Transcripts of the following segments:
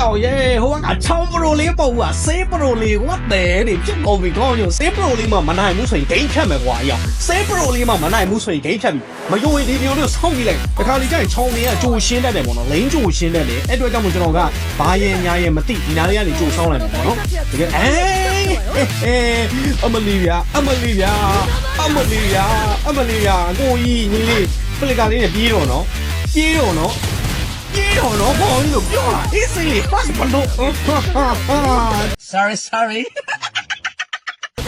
အောင်ရေဟိုကချောင်းပရိုလေးပုံကဆေးပရိုလေးဝတ်တယ်တဲ့ဖြစ်ကုန်ပြီကောင်းညိုဆေးပရိုလေးမှမနိုင်ဘူးဆိုရင်ဂိမ်းဖြတ်မယ်ကွာအရောက်ဆေးပရိုလေးမှမနိုင်ဘူးဆိုရင်ဂိမ်းဖြတ်ပြီမယိုရင်ဒီဗီဒီယိုလေးဆောင်းကြည့်လိုက်တခါလေကျရင်ချောင်းလေးကကြိုရှင်းတတ်တယ်ပေါ့နော်လိန်ကြိုရှင်းတတ်တယ်အဲ့အတွက်ကြောင့်မို့ကျွန်တော်ကဘာရင်ညာရင်မသိဒီနားလေးကနေကြိုဆောင်းလိုက်မယ်ပေါ့နော်တကယ်အေးအမလီဗျာအမလီဗျာအမလီဗျာအမလီဗျာကိုကြီးညီလေးပလီကာလေးနဲ့ပြေးတော့နော်ပြေးတော့နော် ပြေတော့တော့ဘောင်းလို့ပြောတာအေးစိတ်လေးပတ်ဘလို့ sorry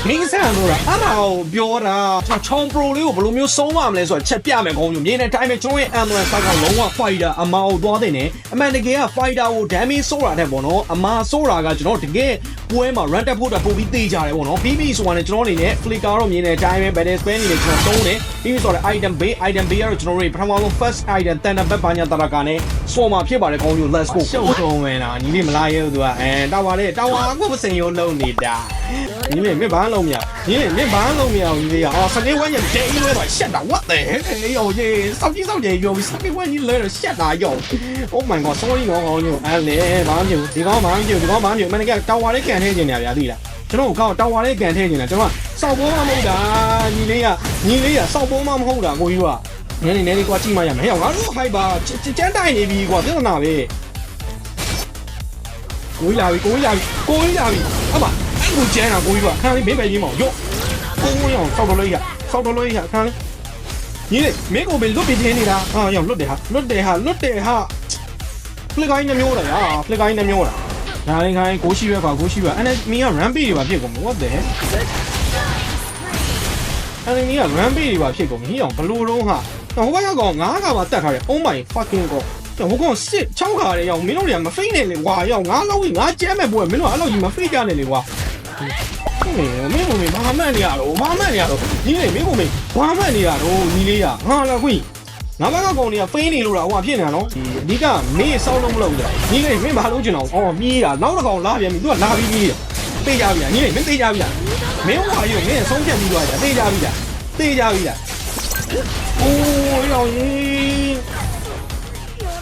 sorry မင်းဆန်လို့လားအဲ့ဒါကိုပြောတာကျွန်တော်ချောင်း pro လေးကိုဘယ်လိုမျိုးဆုံးမမလဲဆိုတော့ချက်ပြမယ်ကောင်းမျိုးမြင်တဲ့အတိုင်းပဲကျွန်တော်ရဲ့ ambulance ကလုံးဝ fighter အမာကိုသွားတဲ့နေအမှန်တကယ်က fighter ကို damage ဆိုးတာတဲ့ပေါ့နော်အမာဆိုးတာကကျွန်တော်တကယ်ပွဲမှာ run တက်ဖို့တော့ပို့ပြီးသေးကြတယ်ပေါ့နော်ပြီးပြီဆိုတာနဲ့ကျွန်တော်အနေနဲ့ flicker တော့မြင်တဲ့အတိုင်းပဲ battle spell နေနဲ့ကျွန်တော်သုံးတယ်ပြီးပြီဆိုတော့ item bay item bay ကတော့ကျွန်တော်တို့ပထမဆုံး first item တန်တဲ့ဘက်ဘာညာတရကနဲ့စော်မှာဖြစ်ပါတယ်ကောင်းမျိုး let's go ရှုပ်ဆုံးဝင်တာညီလေးမလာရဲဘူးသူကအဲတောက်ပါလေတောက်ပါအခုမစင်ရုံလုံးနေတာ ညီလေးမင်းဘာလုံးမရညီလေးမင်းဘာလုံးမရညီလေးအော်စနေဝမ်းညဒေးလွဲတော့ရှက်တာ what the heck ယောရေစောက်ကြီးစောက်ကြီးယောစနေဝမ်းကြီးလဲတော့ရှက်တာယော oh my god sorry ကောင်းကောင်းညိုအဲလေဘာမှမဖြစ်ဘူးဒီကောင်းဘာမှမဖြစ်ဘူးဒီကောင်းဘာမှမဖြစ်ဘူးမနေ့ကတောက်ပါလေကန်ထဲကျင်နေရဗျာသိလားကျွန်တော်ကောက်တောက်ပါလေကန်ထဲကျင်တာကျွန်တော်စောက်ပေါ်မှမဟုတ်တာညီလေးကညီလေးကစောက်ပေါ်မှမဟုတ်တာကိုကြီးကနည်းနည်းနည်းလေးကွာကြည့်မှရမယ်ဟဲ့ငါတို့ဟိုက်ပါကျန်းတိုင်နေပြီကွာပြဿနာပဲကိုကြီးလာပြီကိုကြီးလာပြီကိုကြီးလာပြီအမအဲ့ ကိုကျန်းတာကိုကြီးကခဏလေးမင်းပဲရင်းမအောင်ရော့ကိုကြီးအောင်စောက်တော်လို့ရစောက်တော်လို့ရခဏလေးညီလေးမင်းကိုပဲလွတ်ပြီးထင်းနေတာဟာရောလွတ်တယ်ဟာလွတ်တယ်ဟာလွတ်တယ်ဟာဖလစ်ကိုင်းနှမျိုးလားဟာဖလစ်ကိုင်းနှမျိုးလားဒါလေးခိုင်းကိုရှိပဲကွာကိုရှိပဲအဲ့ဒါမင်းက run page တွေပါဖြစ်ကုန်ပြီ what the heck အဲ့ဒီမင်းက run page တွေပါဖြစ်ကုန်ပြီဟိအောင်ဘလူးတော့ဟာဟိုဘက်ကကောင်ငါးခါမှတတ်ထားတယ် oh my fucking god ဟိုကောင်စစ်6ခါတယ်ရောက်မင်းတို့တွေကမဖိတ်နဲ့လေကွာရောက်ငါလောက်ကြီးငါကျဲမဲ့ပွဲမင်းတို့အဲ့လိုကြီးမဖိတ်ကြနဲ့လေကွာဟေး မင်းမင်းဘာမှန်နေရတော့ဘာမှန်နေရတော့ညီလေးမင်းမင်းဘာမှန်နေရတော့ညီလေးရငါလာခွင့်ငါဘက်ကကောင်တွေကဖိနေလို့တာဟိုကဖြစ်နေတာနော်ဒီအဓိကမင်းစောင်းလုံးမလုပ်ကြညီလေးမင်းဘာလုပ်ချင်အောင်အော်မြည်တာနောက်တစ်ကောင်လာပြန်ပြီသူကလာပြီးမြည်တယ်တေးကြပြီလားညီလေးမင်းတေးကြပြီလားမင်းဟိုကရုပ်မင်းဆုံးဖြတ်ပြီးတော့ကြာတေးကြပြီလားတေးကြပြီလားအိုးရောင်ကြီး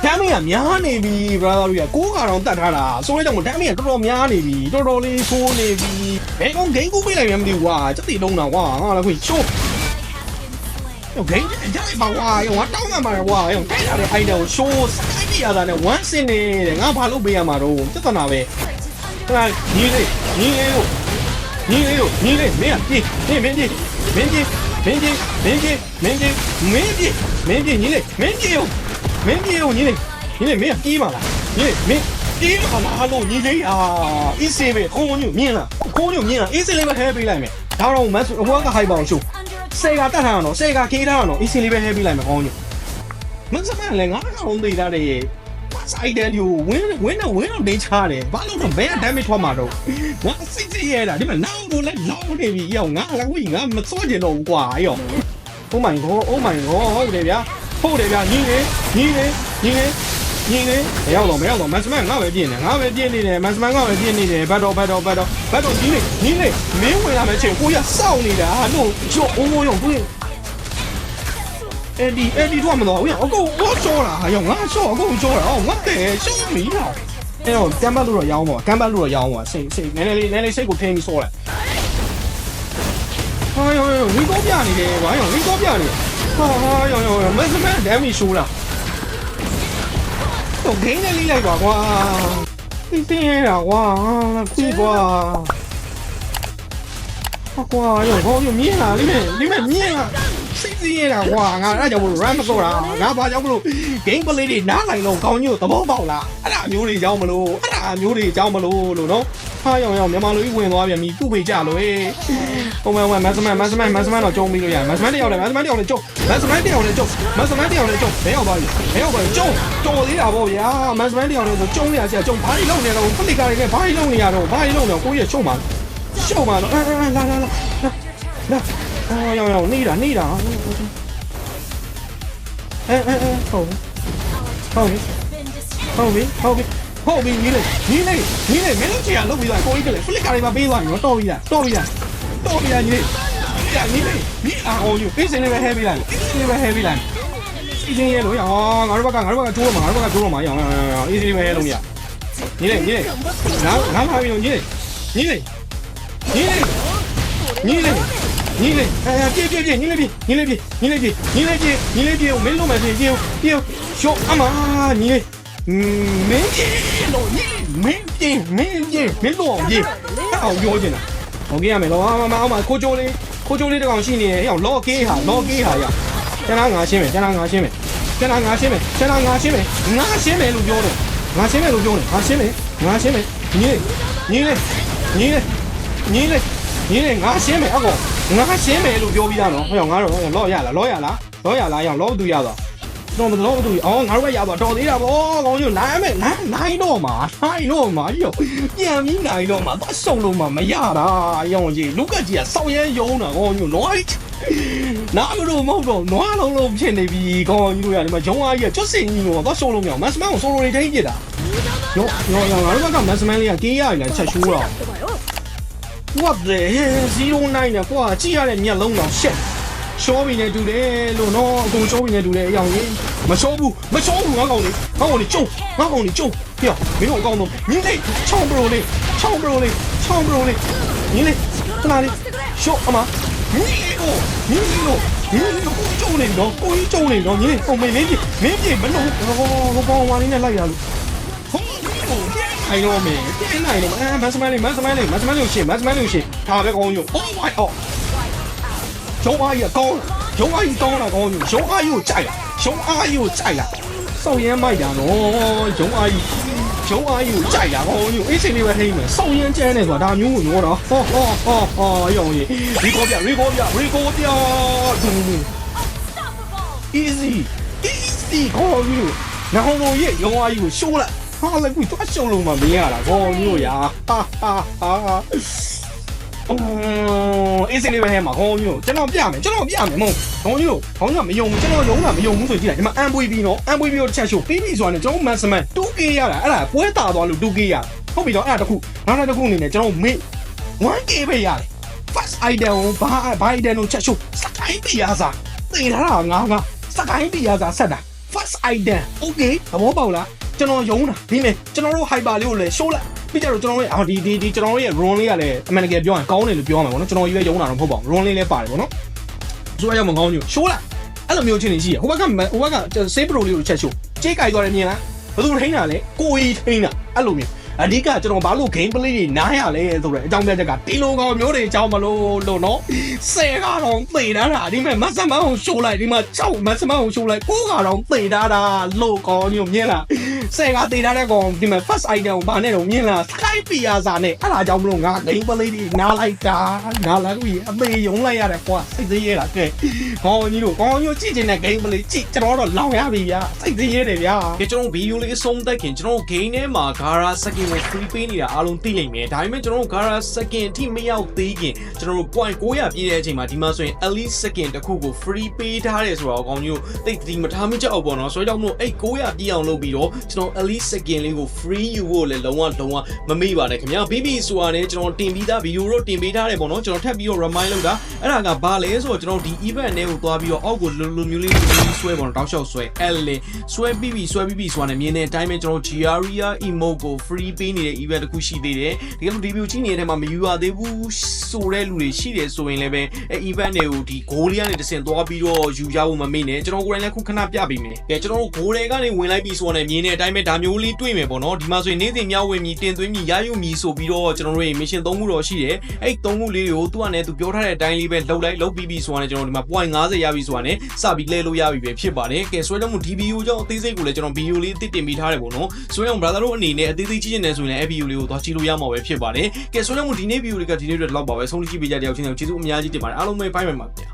ဒမ်းမင်းကများနေပြီ brother တို့ကကိုးကတော့တတ်ထားတာဆိုရဲကြောင့်ဒမ်းမင်းကတော်တော်များနေပြီတော်တော်လေးဖိုးနေပြီဘယ်ကောင်ဂိမ်းကူးပေးလိုက်မှမသိဘူးကွာစက်တီလုံးတာကွာငါလည်းခွင့်ချိုးယောဂိမ်းကြိုက်ပါကွာယောငါတောင်းမှန်ပါကွာယောတိုက်လာတဲ့ item ကို show စိုက်ပြရတာနဲ့ one စင်နေတဲ့ငါဘာလို့ပေးရမှာတော့ပြဿနာပဲခဏညီလေးညီလေးတို့ညီလေးတို့ညီလေးမင်းကပြေးမင်းမင်းပြေးမင်းပြေးမင်းကြီးမင်းကြီးမင်းကြီးမင်းကြီးမင်းကြီးညီလေးမင်းကြီးယော မင်းကြီးယောညီလေးညီလေးမင်းပြေးပါလားညီလေးမင်းပြေးပါလားလို့ညီလေးအာအစ်စေးပဲခုံညမြင်လားခုံညမြင်လားအစ်စေးလေးပဲဟဲပေးလိုက်မယ်ဒါတော့မတ်ဟိုကဟိုက်ပါအောင်ရှုစေကတတ်ထားတာနော်စေကခေးထားတာနော်အစ်စေးလေးပဲဟဲပေးလိုက်မယ်ခုံညမင်းစမလည်းငါးကောင်သေးတာတဲ့ဆိုင်တယ်ယူဝင်းဝင်းတော့ဝင်းတော့နေချားတယ်ဘာလို့တော့ဘယ် damage ထွက်မှာတော့ငါစိတ်ကြီးရတာဒီမှာနောက်တော့လဲလောင်းနေပြီရောက်ငါလည်းဝိငါမစောကျင်တော့ဘူးကွာရောက် Oh my god Oh my god ဟုတ်တယ်ဗျာ ဟုတ်တယ်ဗျာညီလေးညီလေးညီလေးညီလေးမရောက်တော့မရောက်တော့မတ်စမန်ငါပဲပြင်းနေငါပဲပြင်းနေတယ်မတ်စမန်ငါပဲပြင်းနေတယ်ဘတ်တော့ဘတ်တော့ဘတ်တော့ဘတ်တော့ညီလေးညီလေးမင်းဝင်လာမယ့်ချိန်ကိုရစောင့်နေတာဟာလို့ကျော်အိုးရုံကိုအဲ့ဒီအဲ့ဒီတော့မတော့ဟုတ်အကုန်ဘောချောတာဟာရောငါချောအကုန်ချောတာဟောငါတဲ့ရှုံးမီတော့အဲ့တော့ကမ်ဘတ်လို့တော့ရောင်းပါကမ်ဘတ်လို့တော့ရောင်းပါစိတ်စိတ်နည်းနည်းလေးနည်းနည်းလေးစိတ်ကိုထင်းပြီးစောလိုက်ဟာယောယောဝီကောပြနေတယ်ဘာယောဝီကောပြနေဟာ ဟာယောယောမစမန်ဒမ်မီရှိုးလာတော့ဂိမ်းနဲ့လေးလိုက်ပါကွာသိသိရတာကွာခွေးကွာ ဟာကွာယောဟောယောမြင်လာလိမ့်မယ်လိမ့်မယ်မြင်လာစိတ်သိရတာကွာငါအဲ့ဒါကြောင့်မလို့ run မတော့တာငါဘာကြောင့်မလို့ game play တွေနားလိုက်တော့ကောင်းညို့သဘောပေါက်လားအဲ့ဒါမျိုးတွေကြောင့်မလို့အဲ့ဒါမျိုးတွေကြောင့်မလို့လို့နော်ဟာယောယောမြန်မာလူကြီးဝင်သွားပြန်ပြီသူ့ဖေကြလို့ဟေးဟိုမမမတ်စမန်မတ်စမန်မတ်စမန်တော့ကြုံပြီးလို့ရမတ်စမန်တယောက်လည်းမတ်စမန်တယောက်လည်းကြုံမတ်စမန်တယောက်လည်းကြုံမတ်စမန်တယောက်လည်းကြုံဘယ်ရောက်ပါလဲဘယ်ရောက်ပါလဲကြုံတော်သေးတာပေါ့ဗျာမတ်စမန်တယောက်လည်းဆိုကြုံရစီကြုံဘာကြီးလုံနေတော့ပလိကာတွေနဲ့ဘာကြီးလုံနေရတော့ဘာကြီးလုံနေတော့ကိုကြီးရှုံပါ ရှုံပါတော့လာလာလာလာလာအော်ရောင်ရောင်နေတာနေတာအဲအဲအဲဟုတ်ဟုတ်ပြီဟုတ်ပြီဟုတ်ပြီဟုတ်ပြီညီလေးညီလေးညီလေးမင်းတို့ချီကလုတ်ပြီးသွားကိုကြီးကလည်းဖလစ်ကာတွေမှာပေးသွားပြီနော်တော်ပြီလားတော်ပြီလားတော်ပြီညီလေးညာညီလေးညီအောင်ယူပေးစင်းလေးပဲဟဲပေးလိုက်စင်းလေးပဲဟဲပေးလိုက်စီစဉ်ရဲလို့ရအောင်ငါတို့ဘက်ကငါတို့ဘက်ကကျိုးတော့မှာငါတို့ဘက်ကကျိုးတော့မှာရအောင်အေးစင်းလေးပဲဟဲလို့မရညီလေးညီလေးငါငါလာပြီညီလေးညီလေး ညီလေးညီလေးညီလေးအဲပြေးပြေးပြေးညီလေးပြေးညီလေးပြေးညီလေးပြေးညီလေးပြေးညီလေးပြေးမင်းလုံးမပြေးပြေးပြေးရှော့အမညီလေးမင်းပြေးလို့ညီမင်းပြေးမင်းပြေးမင်းတော့ပြေးအောင်ပြောချင်တာဟောကြရမယ်တော့မမအောင်မခိုးချိုးလေးခိုးချိုးလေးတကောင်ရှိနေရဲ့ဟောလော့ကေးဟာလော့ကေးဟာရကျန်တာငါရှင်းမယ်ကျန်တာငါရှင်းမယ်ကျန်တာငါရှင်းမယ်ကျန်တာငါရှင်းမယ်ငါရှင်းမယ်လို့ပြောတယ်ငါရှင်းမယ်လို့ပြောတယ်ငါရှင်းမယ်ငါရှင်းမယ်ညီလေးညီလေးညီလေး ညီလေးညီလေးငါရှင်းမယ်အကောငါရှင်းမယ်လို့ပြောပြီးသားနော်ဟောငါတော့လော့ရလားလော့ရလားလော့ရလားရောလော့တူရသွားတော့မတော့တူအော်ငါတို့ပဲရပါတော်သေးတာဗောကောင်းကြီးနိုင်မယ်နိုင်နိုင်တော့မှာနိုင်တော့မှာရောပြန်ပြီးနိုင်တော့မှာသွားစုံလို့မှမရတာရောင်ကြီးလူကကြီးကစောက်ရဲယုံတာကောင်းကြီးနော်နားမလို့မဟုတ်တော့နွားလုံးလုံးဖြစ်နေပြီကောင်းကြီးတို့ရတယ်မဂျုံအားကြီးကကျွတ်စင်ကြီးတော့သွားစုံလို့မရမတ်စမန်ကိုဆိုလိုနေတိုင်းပြစ်တာရောရောရောငါတို့ကမတ်စမန်လေးကကေးရရချက်ရှိုးတော့ What the hell 09နဲ့ကွာကြည့်ရတဲ့မျက်လုံးတော့ရှက်ရှောဘီနဲ့တူတယ်လို့နော်အကုန်ရှောဘီနဲ့တူတယ်အရောင်ကြီးမရှောဘူးမရှောဘူးငါကောင်လေးငါကောင်လေးကျုံငါကောင်လေးကျုံဟေ့မင်းတို့အကောင်တော့မြင်းလေးချောင်းဘရိုလေးချောင်းဘရိုလေးချောင်းဘရိုလေးမြင်းလေးခဏလေးရှော့အမမြင်းလေးကိုမြင်းလေးကိုမြင်းလေးကိုကျုံနေတော့ကိုကြီးကျုံနေတော့မြင်းလေးကိုမင်းမင်းကြီးမင်းကြီးမလို့ဟောဟောဟောဝါလေးနဲ့လိုက်ရလို့ဟော ထိုင်တော့မယ်ထိုင်နိုင်တော့အဲမန်စမိုင်းလေးမန်စမိုင်းလေးမန်စမိုင်းလေးရှင်မန်စမိုင်းလေးရှင်ဒါပဲကောင်းရုံ Oh my god ရုံအားကြီးကောင်းရုံအားကြီးကောင်းတာကောင်းရုံရုံအားကြီးကိုကြိုက်လားရုံအားကြီးကိုကြိုက်လားစောင့်ရမ်းမိုက်တာနော်ရုံအားကြီးရုံအားကြီးကိုကြိုက်တာကောင်းရုံအေးစိန်လေးပဲထိမ့်မယ်စောင့်ရမ်းကျန်းနေဆိုတာဒါမျိုးကိုရောတော့ဟောဟောဟောဟောရုံကြီးရီကောပြရီကောပြရီကောပြဒူး easy easy ကောင်းရုံနောက်တော့ရဲ့ရုံအားကြီးကိုရှိုးလိုက် ဟာလည်းကိုတော့ရှုံလုံးမမင်းရတာဘောမျိုးရာဟာဟာဟာအိုးအစ်စင်လေးပဲဟဲမှာဟောမျိုးကျွန်တော်ပြမယ်ကျွန်တော်ပြမယ်မဟုတ်ဟောမျိုးဟောင်းကမယုံဘူးကျွန်တော်ယုံတာမယုံဘူးဆိုကြည့်လိုက်ဒီမှာအန်ပွေးပြီးနော်အန်ပွေးပြီးတော့တစ်ချက်ရှိုးပြီးပြီဆိုတာနဲ့ကျွန်တော်မန်စမန် 2K ရတာအဲ့ဒါပွဲတာသွားလို့ 2K ရတာဟုတ်ပြီတော့အဲ့ဒါတခုနောက်တစ်ခုအနေနဲ့ကျွန်တော်မေ့ 1K ပဲရတယ် first item ဘာဘာ item ကိုချက်ရှိုးစကိုင်းပြရစားတင်ထားတာငါငါစကိုင်းပြရစားဆက်တာ first item okay သဘောပေါက်လား ကျွန်တော်ယုံတာဒီမဲ့ကျွန်တော်တို့ hyper လေးကိုလည်း show လိုက်ပြီးကြတော့ကျွန်တော်တို့အာဒီဒီဒီကျွန်တော်တို့ရဲ့ run လေးကလည်းအမှန်တကယ်ပြောရင်ကောင်းတယ်လို့ပြောမှာပေါ့နော်ကျွန်တော်ကြီးပဲယုံတာတော့မဟုတ်ပါဘူး run လေးလည်းပါတယ်ပေါ့နော်ဆိုရရမကောင်းဘူး show လိုက်အဲ့လိုမျိုးချင်းနေရှိရဟိုဘက်ကဟိုဘက်က save pro လေးကိုချက် show ကြေးကြိုက်သွားတယ်မြင်လားဘယ်သူထိန်းတာလဲကိုကြီးထိန်းတာအဲ့လိုမျိုး အဓိကကျွန်တော်ဘာလို့ game play တွေနားရလဲဆိုတော့အကြောင်းပြချက်ကဒီလိုကောင်မျိုးတွေအကြောင်းမလို့လို့နော်ဆယ်ကတော့သေတာတာဒီမဲ့မဆမန်းကိုရှိုးလိုက်ဒီမှာ6မဆမန်းကိုရှိုးလိုက်ကိုကတော့သေတာတာလို့ကောင်မျိုးမြင်လားဆယ်ကသေတာတဲ့ကောင်ဒီမဲ့ first item ကိုဘာနဲ့တော့မြင်လား Skype ပြာစာနဲ့အဲ့ဒါကြောင့်မလို့ငါ game play တွေနားလိုက်တာနားလိုက်ပြီးအမေယုံလိုက်ရတယ်ကွာစိတ်သေးရတာကဲခေါင်းကြီးတို့ခေါင်းကြီးကြည့်ချင်တဲ့ game play ကြည့်ကျွန်တော်တော့လောင်ရပြီဗျာစိတ်သေးရတယ်ဗျာကဲကျွန်တော်ဗီဒီယိုလေးအဆုံးသက်ခင်ကျွန်တော် game ထဲမှာ Gara second ကို free ပေးနေတာအားလုံးသိနိုင်မယ်ဒါပေမဲ့ကျွန်တော် Gara second အထိမရောက်သေးခင်ကျွန်တော် point 900ပြည့်တဲ့အချိန်မှာဒီမှာဆိုရင် elite second တစ်ခုကို free ပေးထားတယ်ဆိုတော့အကောင်ကြီးကိုတိတ်တိမထားမိကြအောင်ပေါ့နော်ဆိုတော့ကြောင့်မို့အဲ့900ပြည့်အောင်လုပ်ပြီးတော့ကျွန်တော် elite second လေးကို free ယူဖို့လည်းလုံးဝလုံးဝမမေ့ပါနဲ့ခင်ဗျာ BB ဆိုတာနဲ့ကျွန်တော်တင်ပြီးသားဗီဒီယိုတော့တင်ပေးထားတယ်ပေါ့နော်ကျွန်တော်ထပ်ပြီးတော့ remind လုပ်တာအဲ့ဒါကဘာလဲဆိုတော့ကျွန်တော်ဒီ event နဲ့ကိုသွားပြီးတော့အောက်ကိုလိုလိုမျိုးလေးဆွဲပေါ့နော်တောက်လျှောက်ဆွဲ L လေးဆွဲပြီးပြီဆွဲပြီးပြီဆိုတာနဲ့မြင်တဲ့အတိုင်းပဲကျွန်တော် GRIA emote ကို free ပေးနေတဲ့ event တစ်ခုရှိသေးတယ်ဒီကနေ့ဒီဗီဒီယိုကြည့်နေတဲ့ထဲမှာမယူရသေးဘူးဆိုတဲ့လူတွေရှိတယ်ဆိုရင်လည်းပဲအဲ event တွေကိုဒီ goal လေးကနေတစ်ဆင့်သွားပြီးတော့ယူကြဖို့မမေ့နဲ့ကျွန်တော်ကိုယ်တိုင်လည်းခုခဏပြပေးမယ်ကဲကျွန်တော်တို့ goal တွေကနေဝင်လိုက်ပြီဆိုတော့မြင်တဲ့အတိုင်းပဲဒါမျိုးလေးတွေ့မယ်ပေါ့နော်ဒီမှာဆိုရင်နေ့စဉ်များဝင်ပြီတင်သွင်းပြီရယူမီဆိုပြီးတော့ကျွန်တော်တို့ရဲ့ mission 3ခုတော့ရှိတယ်အဲ့3ခုလေးတွေကိုသူကလည်းသူပြောထားတဲ့အတိုင်းလေးပဲလှုပ်လိုက်လှုပ်ပြီးပြီဆိုတာနဲ့ကျွန်တော်ဒီမှာ point 50ရပြီဆိုတာနဲ့စပြီးလဲလို့ရပြီပဲဖြစ်ပါတယ်ကဲဆွဲလုံးမှု DBU ကြောင့်အသေးစိတ်ကိုလည်းကျွန်တော် video လေးတစ်တင်ပေးထားတယ်ပေါ့နော်ဆွဲလုံး brother တို့အနေနဲ့အသေးသေးကြည့်နေတယ်ဆိုရင်လည်း video လေးကိုသွားကြည့်လို့ရမှာပဲဖြစ်ပါတယ်ကဲဆွဲလုံးမှုဒီနေ့ video လေးကဒီနေ့အတွက်လောက်ပါပဲဆုံးဖြတ်ကြည့်ပေးကြတဲ့အောင်ချင်းကျေးဇူးအများကြီးတင်ပါတယ်အားလုံးပဲ bye bye ပါဗျာ